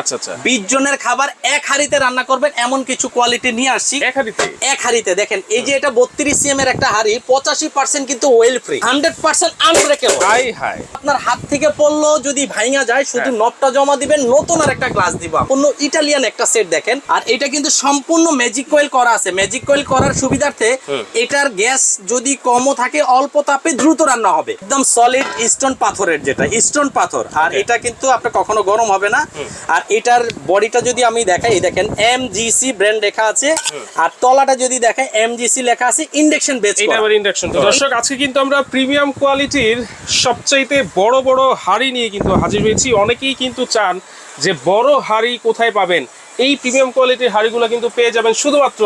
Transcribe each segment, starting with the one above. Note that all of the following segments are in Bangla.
আচ্ছা আচ্ছা। বিশ জনের খাবার এক হাড়িতে রান্না করবেন এমন কিছু কোয়ালিটি নিয়ে আসছি। এক হাঁড়িতে? এক হাড়িতে দেখেন এই যে এটা বত্রিশ সিএম এর একটা হাড়ি পঁচাশি পার্সেন্ট কিন্তু oil free hundred percent unbreakable high high. আপনার হাত থেকে পড়ল যদি ভাঙা যায় শুধু হ্যাঁ। নবটা জমা দিবেন নতুন আর একটা গ্লাস দিব সম্পূর্ণ ইটালিয়ান একটা সেট দেখেন আর এটা কিন্তু সম্পূর্ণ ম্যাজিক কয়েল করা আছে। ম্যাজিক কয়েল করার সুবিধার্থে এটার গ্যাস যদি কমও থাকে অল্প তাপে দ্রুত রান্না হবে। একদম সলিড স্টোন পাথরের যেটা স্টোন পাথর। আর এটা কিন্তু আপনার কখনো গরম হবে না। আর এটার বডিটা যদি আমি দেখাই দেখেন এম জিসি ব্র্যান্ড লেখা আছে। আর তলাটা যদি দেখাই এম জিসি লেখা আছে ইন্ডাকশন বেচ এটা আবার ইন্ডাকশন দর্শক আজকে কিন্তু আমরা প্রিমিয়াম কোয়ালিটির সবচাইতে বড় বড় হাড়ি নিয়ে কিন্তু হাজির হয়েছি। অনেকেই কিন্তু চান যে বড় হাড়ি কোথায় পাবেন। এই প্রিমিয়াম কোয়ালিটির হাড়িগুলো কিন্তু পেয়ে যাবেন শুধুমাত্র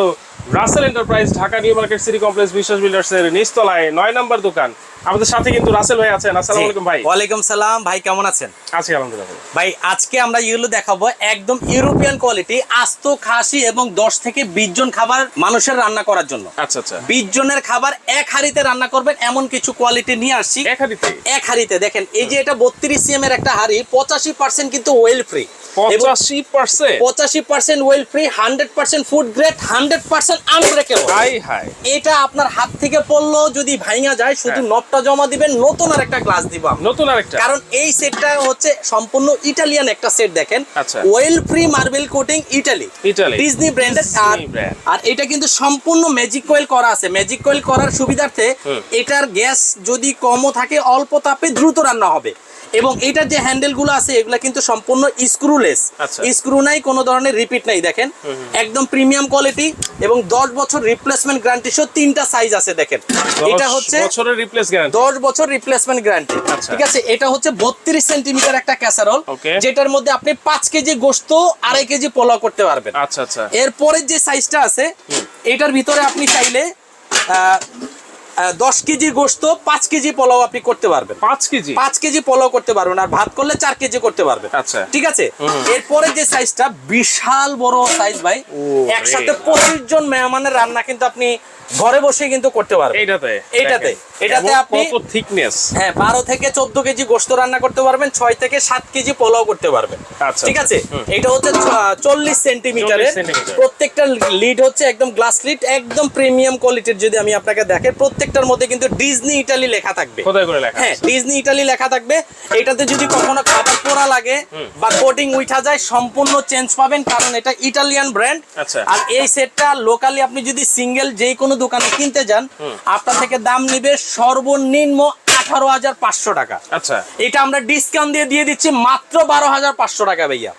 Rasel enterprise Dhaka New Market City Complex Biswas বিল্ডার্সের নিচতলায় নয় নম্বর দোকান। আমাদের সাথে কিন্তু রাসেল ভাই আছেন। আসসালামু আলাইকুম ভাই। ওয়ালাইকুম সালাম। ভাই কেমন আছেন? আছি আলহামদুলিল্লাহ। ভাই। আজকে আমরা ইউলো দেখাবো একদম ইউরোপিয়ান কোয়ালিটি আস্ত খাসি এবং দশ থেকে বিশ জন খাবার মানুষের রান্না করার জন্য। আচ্ছা আচ্ছা। বিশ জনের খাবার এক হাড়িতে রান্না করবেন এমন কিছু কোয়ালিটি নিয়ে আসছি। এক হাড়িতে? এক হাড়িতে দেখেন এই যে এটা বত্রিশ সিএম এর একটা হাড়ি পঁচাশি পার্সেন্ট কিন্তু ওয়েল ফ্রি পঁচাশি পার্সেন্ট পঁচাশি percent oil free hundred percent food grade hundred percent unbreakable high high. এটা আপনার হাত থেকে পড়ল যদি ভাঙা যায় শুধু হ্যাঁ। নবটা জমা দিবেন নতুন আর একটা গ্লাস দিব নতুন আর একটা কারণ এই সেটটা হচ্ছে সম্পূর্ণ ইটালিয়ান একটা সেট দেখেন। Oil free marble coating Italy Italy Disney ব্র্যান্ডের আর এটা কিন্তু সম্পূর্ণ ম্যাজিক কয়েল করা আছে। ম্যাজিক কয়েল করার সুবিধার্থে এটার গ্যাস যদি কমও থাকে অল্প তাপে দ্রুত রান্না হবে। এবং এটার যে হ্যান্ডেলগুলো আছে এগুলা কিন্তু সম্পূর্ণ স্ক্রুলেস আচ্ছা। স্ক্রু নাই কোনো ধরনের রিপিট নাই দেখেন। একদম প্রিমিয়াম কোয়ালিটি এবং দশ বছর রিপ্লেসমেন্ট গ্যারান্টি সহ তিনটা সাইজ আছে দেখেন। এটা হচ্ছে বছরের রিপ্লেস গ্যারান্টি দশ বছর রিপ্লেসমেন্ট গ্যারান্টি আচ্ছা। ঠিক আছে? এটা হচ্ছে বত্রিশ সেন্টিমিটার একটা ক্যাসারোল. যেটার মধ্যে আপনি পাঁচ কেজি গোস্ত আড়াই কেজি পোলাও করতে পারবেন। আচ্ছা আচ্ছা। এরপরের যে সাইজটা আছে এটার ভিতরে আপনি চাইলে দশ কেজি গোস্ত পাঁচ কেজি পোলাও আপনি করতে পারবেন। পাঁচ কেজি? পাঁচ কেজি পোলাও করতে পারবেন আর ভাত করলে চার কেজি করতে পারবে আচ্ছা। ঠিক আছে? এরপরে যে সাইজটা বিশাল বড় সাইজ ভাই। একসাথে পঁচিশ জন মেহমানের রান্না কিন্তু আপনি ঘরে বসে কিন্তু করতে পারবেন এইটাতে। এইটাতে। এটাতে আপনি- কত থিকনেস হ্যাঁ বারো থেকে চোদ্দ কেজি গোস্ত রান্না করতে পারবেন ছয় থেকে সাত কেজি পোলাও করতে পারবেন। আচ্ছা, ঠিক আছে? এটা হচ্ছে চল্লিশ সেন্টিমিটারের 40 প্রত্যেকটা লিড হচ্ছে একদম গ্লাস লিড একদম প্রিমিয়াম কোয়ালিটির যদি আমি আপনাকে দেখে প্রত্যেকটার মধ্যে কিন্তু ডিজনি ইটালি লেখা থাকবে। খোদাই করে লেখা হ্যাঁ ডিজনি ইটালি লেখা থাকবে। এটাতে যদি কখনো খাবার পোড়া লাগে বা কোটিং উঠা যায় সম্পূর্ণ চেঞ্জ পাবেন কারণ এটা ইটালিয়ান ব্র্যান্ড আচ্ছা। আর এই সেটটা লোকালি আপনি যদি সিঙ্গেল যেই কোনো দোকানে কিনতে যান আপনার থেকে দাম নিবে সর্বনিম্ন আঠারো হাজার পাঁচশো টাকা। আচ্ছা। এটা আমরা ডিসকাউন্ট দিয়ে দিয়ে দিচ্ছি মাত্র বারো হাজার পাঁচশো টাকা ভাইয়া।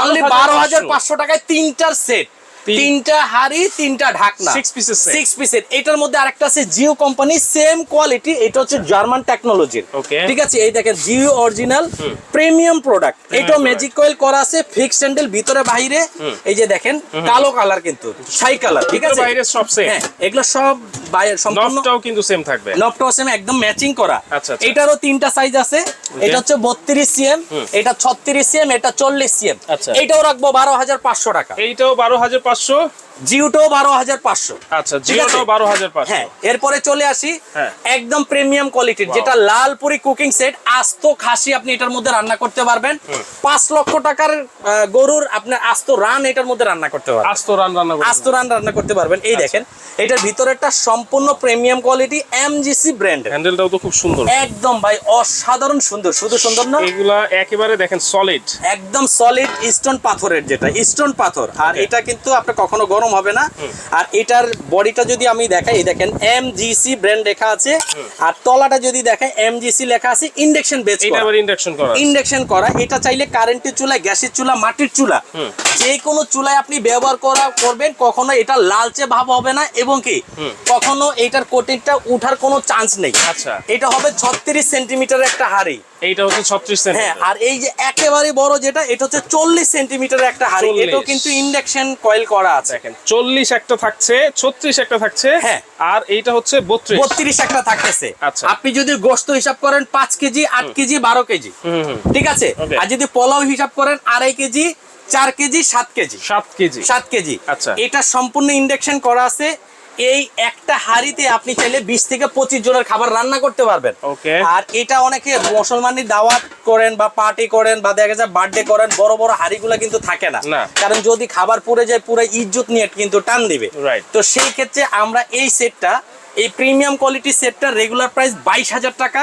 অনলি বারো হাজার পাঁচশো। টাকায় তিনটার সেট তিনটা হাড়ি তিনটা ঢাকনা। সিক্স পিসের সিক্স পিসের এটার মধ্যে আরেকটা আছে জিও কোম্পানি সেম কোয়ালিটি এটা হচ্ছে জার্মান টেকনোলজির ঠিক আছে? এই দেখেন জিও অরিজিনাল প্রিমিয়াম প্রোডাক্ট এটা ম্যাজিক কয়েল করা আছে ফিক্স হ্যান্ডেল ভিতরে বাইরে এই যে দেখেন কালো কালার কিন্তু সাই কালার ঠিক আছে? বাইরে সব সেম হ্যাঁ এগুলো সব বাইরে সম্পূর্ণ নবটাও কিন্তু সেম থাকবে। নবটাও সেম একদম ম্যাচিং করা। আচ্ছা এটারও তিনটা সাইজ আছে। এটা হচ্ছে 32 সিএম এটা 36 সিএম এটা 40 সিএম এটাও রাখব 12500 টাকা। এইটাও 12500 passou. জিওটাও বারো হাজার পাঁচশো। আচ্ছা বারো হাজার পাঁচশো। হ্যাঁ এরপরে চলে আসি হ্যাঁ। একদম প্রিমিয়াম কোয়ালিটির যেটা লালপুরি কুকিং সেট আস্ত খাসি আপনি এটার মধ্যে রান্না করতে পারবেন। পাঁচ লক্ষ টাকার গরুর আপনার আস্ত রান এটার মধ্যে রান্না করতে পারবেন। আস্ত রান রান্না আস্ত রান রান্না করতে পারবেন। এই দেখেন এটার ভিতরেরটা সম্পূর্ণ প্রিমিয়াম কোয়ালিটি এমজিসি ব্র্যান্ডের। হ্যান্ডেলটাও তো খুব সুন্দর। একদম ভাই অসাধারণ সুন্দর শুধু সুন্দর না। এগুলা একেবারে দেখেন সলিড একদম সলিড স্টোন পাথরের যেটা স্টোন পাথর। আর এটা কিন্তু আপনার কখনো গরম হবে না। আর এটার বডিটা যদি আমি দেখাই দেখেন এম জিসি ব্র্যান্ড লেখা আছে। আর তলাটা যদি দেখাই এম জিসি লেখা আছে ইন্ডাকশন বেস ইন্ডাকশন করা। ইন্ডাকশন করা এটা চাইলে কারেন্টের চুলা গ্যাসের চুলা মাটির চুলা। যে কোনো চুলায় আপনি ব্যবহার করা করবেন কখনো এটা লালচে ভাব হবে না এবং কি কখনো এটার কোটিংটা উঠার কোনো চান্স নেই। আচ্ছা। এটা হবে ছত্রিশ সেন্টিমিটার একটা হাড়ি। এইটা হচ্ছে ছত্রিশ হ্যাঁ আর এই যে একেবারে বড় যেটা এটা হচ্ছে চল্লিশ সেন্টিমিটার একটা হাড়ি। এটাও কিন্তু ইন্ডাকশন কয়েল করা আছে। দেখেন চল্লিশ একটা থাকছে ছত্রিশ একটা থাকছে হ্যাঁ। আর এইটা হচ্ছে বত্রিশ। বত্রিশ একটা থাকতেছে। আচ্ছা। আপনি যদি গোস্ত হিসাব করেন পাঁচ কেজি আট কেজি বারো কেজি। হুম হুম ঠিক আছে? আর যদি পোলাও হিসাব করেন আড়াই কেজি চার কেজি সাত কেজি। সাত কেজি। সাত কেজি। আচ্ছা। এটা সম্পূর্ণ ইন্ডাকশন করা আছে। এই একটা হাড়িতে আপনি চাইলে বিশ থেকে পঁচিশ জনের খাবার রান্না করতে পারবেন। ওকে। আর এটা অনেকে মুসলমানি দাওয়াত করেন বা পার্টি করেন বা দেখা যায় বার্থডে করেন বড় বড় হাড়িগুলো কিন্তু থাকে না। না। কারণ যদি খাবার পরে যায় পুরো ইজ্জত নিয়ে কিন্তু টান দিবে। তো সেই ক্ষেত্রে আমরা এই সেটটা এই প্রিমিয়াম কোয়ালিটি সেটটা রেগুলার প্রাইস বাইশ হাজার টাকা।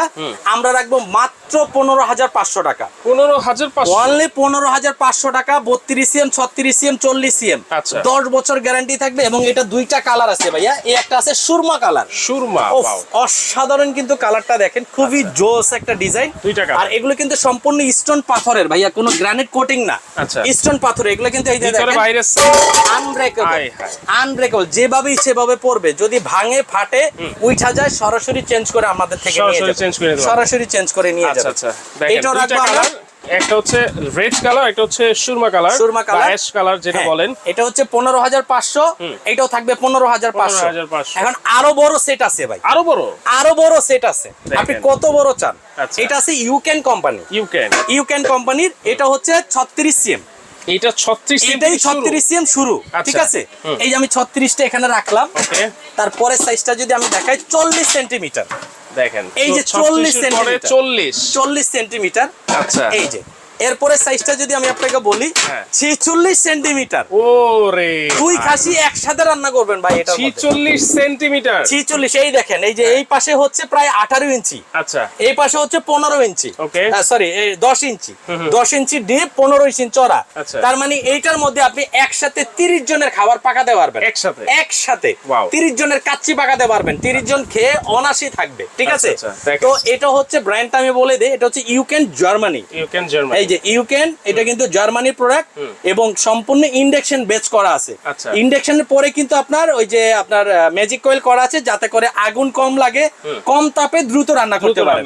আমরা রাখব মাত্র পনেরো হাজার পাঁচশো টাকা। পনেরো হাজার অনলি পনেরো হাজার পাঁচশো টাকা বত্রিশ সিএম ছত্রিশ সিএম চল্লিশ সিএম আচ্ছা। দশ বছর গ্যারান্টি থাকবে এবং এটা দুইটা কালার আছে ভাইয়া। এই একটা আছে সুরমা কালার সুরমা অসাধারণ কিন্তু কালারটা দেখেন খুবই জোস একটা ডিজাইন। আর এগুলো কিন্তু সম্পূর্ণ স্টোন পাথরের ভাইয়া কোনো গ্রানাইট কোটিং না। আচ্ছা। স্টোন পাথর এগুলো কিন্তু এই আনব্রেকেবল। আনব্রেকেবল যেভাবেই সেভাবে পড়বে যদি ভাঙে ফাটে যায় সরাসরি চেঞ্জ করে আমাদের থেকে সরাসরি change করে সরাসরি চেঞ্জ করে নিয়ে আচ্ছা যাবে। আচ্ছা। এটাও রাখব আমরা। একটা হচ্ছে রেড কালার একটা হচ্ছে সুরমা কালার সুরমা কালার অ্যাশ কালার যেটা হ্যাঁ, বলেন। এটা হচ্ছে পনেরো হাজার পাঁচশো এটাও থাকবে পনেরো হাজার পাঁচশো। 15,500 এখন আরও বড় সেট আছে ভাই। আরও বড়? আরও বড় সেট আছে। আপনি কত বড় চান? আচ্ছা। এটা আছে Yuken company you can Yuken কোম্পানির এটা হচ্ছে ছত্রিশ সিএম এটা 36 এটাই ছত্রিশ সিএম শুরু আচ্ছা। ঠিক আছে? এই যে আমি ছত্রিশটা এখানে রাখলাম। ওকে। তারপরে সাইজটা যদি আমি দেখাই চল্লিশ সেন্টিমিটার দেখেন এই যে 36 40 সেমি পরে সেন্টিমিটার। 40 চল্লিশ সেন্টিমিটার আচ্ছা। এই যে এরপরে সাইজটা যদি আমি আপনাকে বলি হ্যাঁ। ছিচল্লিশ সেন্টিমিটার। ওরে দুই খাসি একসাথে রান্না করবেন ভাই এটা 46 সেন্টিমিটার? ছিচল্লিশ এই দেখেন এই যে এই পাশে হচ্ছে প্রায় আঠারো ইঞ্চি। আচ্ছা। এই পাশে হচ্ছে পনেরো ইঞ্চি। সরি দশ ইঞ্চি। দশ ইঞ্চি ডিপ পনেরো ইঞ্চি চড়া। আচ্ছা। তার মানে এইটার মধ্যে আপনি একসাথে তিরিশ জনের খাবার পাকাতে পারবেন। একসাথে? একসাথে। তিরিশ জনের কাচ্চি পাকাতে পারবেন। তিরিশ জন খেয়ে অনাসি থাকবে ঠিক আচ্ছা, আছে? আচ্ছা, তো এটা হচ্ছে ব্র্যান্ডটা আমি বলে দিই এটা হচ্ছে Yuken Germany. You can German. এই যে ইউকেন এটা কিন্তু জার্মানির প্রোডাক্ট এবং সম্পূর্ণ ইন্ডাকশন বেচ করা আছে। আচ্ছা। ইন্ডাকশনের পরে কিন্তু আপনার ওই যে আপনার ম্যাজিক কয়েল করা আছে যাতে করে আগুন কম লাগে কম তাপে দ্রুত রান্না করতে পারে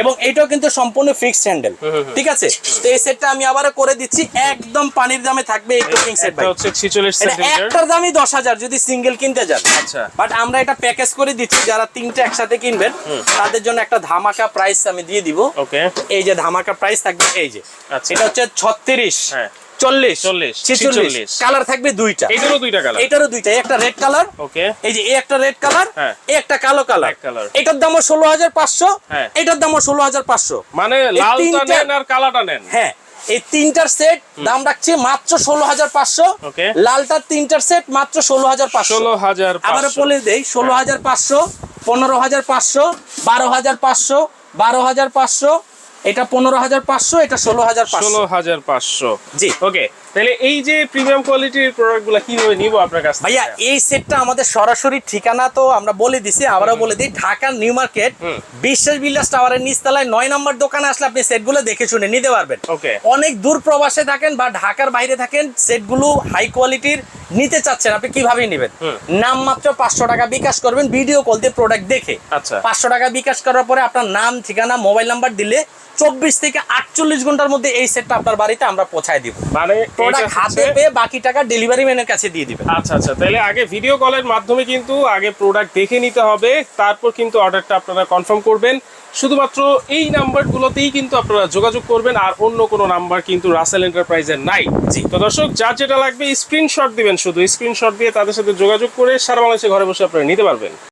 এবং এটাও কিন্তু সম্পূর্ণ ফিক্সড হ্যান্ডেল। ঠিক আছে? তো এই সেটটা আমি আবারও করে দিচ্ছি। একদম পানির দামে থাকবে এই কুকিং সেট ভাই। এটা হচ্ছে 46 এটা একটার দামই দশ হাজার যদি সিঙ্গেল কিনতে যান। আচ্ছা। বাট আমরা এটা প্যাকেজ করে দিচ্ছি যারা তিনটে একসাথে কিনবেন তাদের জন্য একটা ধামাকা প্রাইস আমি দিয়ে দিব। ওকে এই যে ধামাকা প্রাইস থাকবে এই যে। আচ্ছা। এটা হচ্ছে ছত্রিশ হ্যাঁ। চল্লিশ 40, ছিচল্লিশ। 46 কালার থাকবে দুইটা। এটারও দুইটা কালার এটারও দুইটা একটা রেড কালার ওকে এই যে এই একটা রেড কালার হ্যাঁ। একটা কালো কালার এটার দামও ষোলো হাজার পাঁচশো হ্যাঁ। এটার দামও ষোলো হাজার পাঁচশো। মানে লালটা নেন আর কালাটা নেন। হ্যাঁ এই তিনটার সেট দাম রাখছি মাত্র ষোলো হাজার পাঁচশো। লালটার তিনটার সেট মাত্র ষোলো হাজার পাঁচশো। ষোলো হাজার আবার। বলে দেই ষোলো হাজার পাঁচশো পনেরো হাজার পাঁচশো বারো হাজার পাঁচশো বারো হাজার পাঁচশো এটা পনেরো হাজার পাঁচশো এটা ষোলো হাজার ষোলো হাজার পাঁচশো জি। ওকে তাহলে এই যে প্রিমিয়াম কোয়ালিটির প্রোডাক্টগুলা কীভাবে নিবো আপনার কাছ ভাইয়া এই সেটটা আমাদের সরাসরি ঠিকানা তো আমরা বলে দিছি আবারও বলে দিই ঢাকার নিউ মার্কেট। বিশ্বাস বিল্লাস টাওয়ারের নিচতলায় নয় নম্বর দোকানে আসলে আপনি সেটগুলো দেখে শুনে নিতে পারবেন। ওকে। অনেক দূর প্রবাসে থাকেন বা ঢাকার বাইরে থাকেন সেটগুলো হাই কোয়ালিটির নিতে চাচ্ছেন আপনি কীভাবে নেবেন। নাম মাত্র পাঁচশো টাকা বিকাশ করবেন ভিডিও কল দিয়ে প্রোডাক্ট দেখে। আচ্ছা। পাঁচশো টাকা বিকাশ করার পরে আপনার নাম ঠিকানা মোবাইল নাম্বার দিলে চব্বিশ থেকে আটচল্লিশ ঘণ্টার মধ্যে এই সেটটা আপনার বাড়িতে আমরা পৌঁছায় দিব। মানে প্রোডাক্ট হাতে পেয়ে বাকি টাকা ডেলিভারি ম্যানের কাছে দিয়ে দিবেন আচ্ছা আচ্ছা তাহলে আগে ভিডিও কলের মাধ্যমে কিন্তু আগে প্রোডাক্ট দেখে নিতে হবে তারপর কিন্তু অর্ডারটা আপনারা কনফার্ম করবেন। শুধুমাত্র এই নাম্বারগুলোতেই কিন্তু আপনারা যোগাযোগ করবেন আর অন্য কোনো নাম্বার কিন্তু রাসেল এন্টারপ্রাইজের নাই। জি। তো দর্শক যার যেটা লাগবে স্ক্রিনশট দিবেন শুধু। স্ক্রিনশট দিয়ে তাদের সাথে যোগাযোগ করে সারা বাংলাদেশে ঘরে বসে আপনারা নিতে পারবেন।